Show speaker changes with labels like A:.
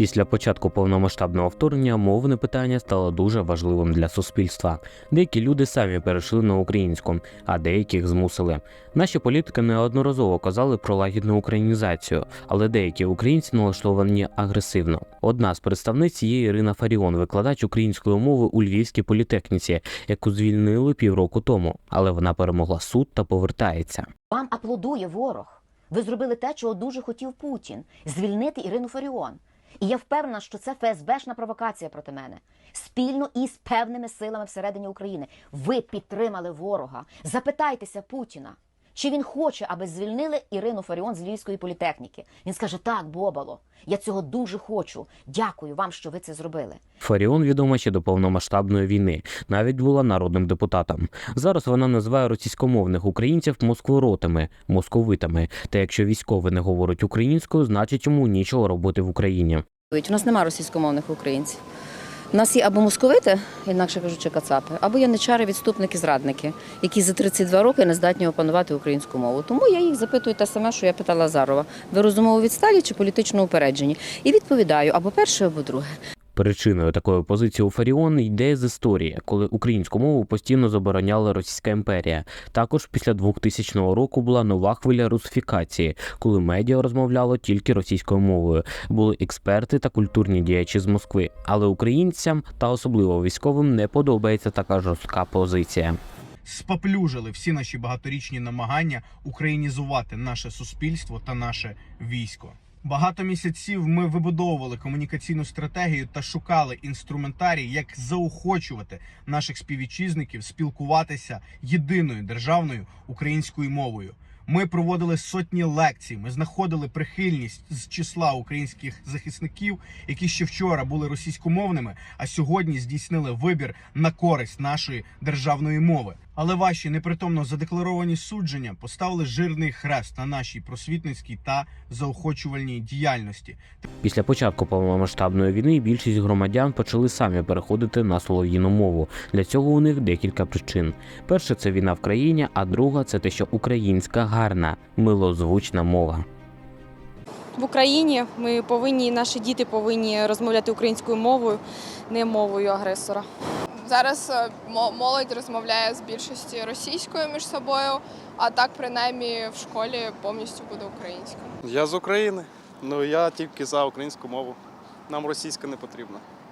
A: Після початку повномасштабного вторгнення мовне питання стало дуже важливим для суспільства. Деякі люди самі перейшли на українську, а деяких змусили. Наші політики неодноразово казали про лагідну українізацію, але деякі українці налаштовані агресивно. Одна з представниць є Ірина Фаріон, викладач української мови у Львівській політехніці, яку звільнили півроку тому, але вона перемогла суд та повертається.
B: Вам аплодує ворог. Ви зробили те, чого дуже хотів Путін звільнити Ірину Фаріон. І я впевнена, що це ФСБшна провокація проти мене. Спільно із певними силами всередині України. Ви підтримали ворога. Запитайтеся Путіна, чи він хоче, аби звільнили Ірину Фаріон з Львівської політехніки. Він скаже: Так, Бобало, я цього дуже хочу. Дякую вам, що ви це зробили.
A: Фаріон відома ще до повномасштабної війни, навіть була народним депутатом. Зараз вона називає російськомовних українців москворотами, московитами. Та якщо військовий не говорить українською, значить йому нічого робити в Україні.
C: У нас немає російськомовних українців. У нас є або московити, інакше кажучи, кацапи, або яничари, відступники, зрадники, які за 32 роки не здатні опанувати українську мову. Тому я їх запитую те саме, що я питала Азарова. Ви розумово відсталі чи політично упереджені? І відповідаю або перше, або друге.
A: Причиною такої позиції у Фаріон йде з історії, коли українську мову постійно забороняла Російська імперія. Також після 2000 року була нова хвиля русифікації, коли медіа розмовляло тільки російською мовою. Були експерти та культурні діячі з Москви, але українцям та особливо військовим не подобається така жорстка позиція.
D: споплюжили всі наші багаторічні намагання українізувати наше суспільство та наше військо. Багато місяців ми вибудовували комунікаційну стратегію та шукали інструментарій, як заохочувати наших співвітчизників спілкуватися єдиною державною українською мовою. Ми проводили сотні лекцій. Ми знаходили прихильність з числа українських захисників, які ще вчора були російськомовними, а сьогодні здійснили вибір на користь нашої державної мови. Але ваші непритомно задекларовані судження поставили жирний хрест на нашій просвітницькій та заохочувальній діяльності.
A: Після початку повномасштабної війни більшість громадян почали самі переходити на солов'їну мову. Для цього у них декілька причин. Перше це війна в країні, а друга це те, що українська гарна, милозвучна мова.
E: в Україні ми повинні, наші діти повинні розмовляти українською мовою, не мовою агресора.
F: Зараз е, мо- молодь розмовляє з більшості російською між собою, а так принаймні в школі повністю буде українською.
G: Я з України. Ну я тільки за українську мову. Нам російська не потрібна.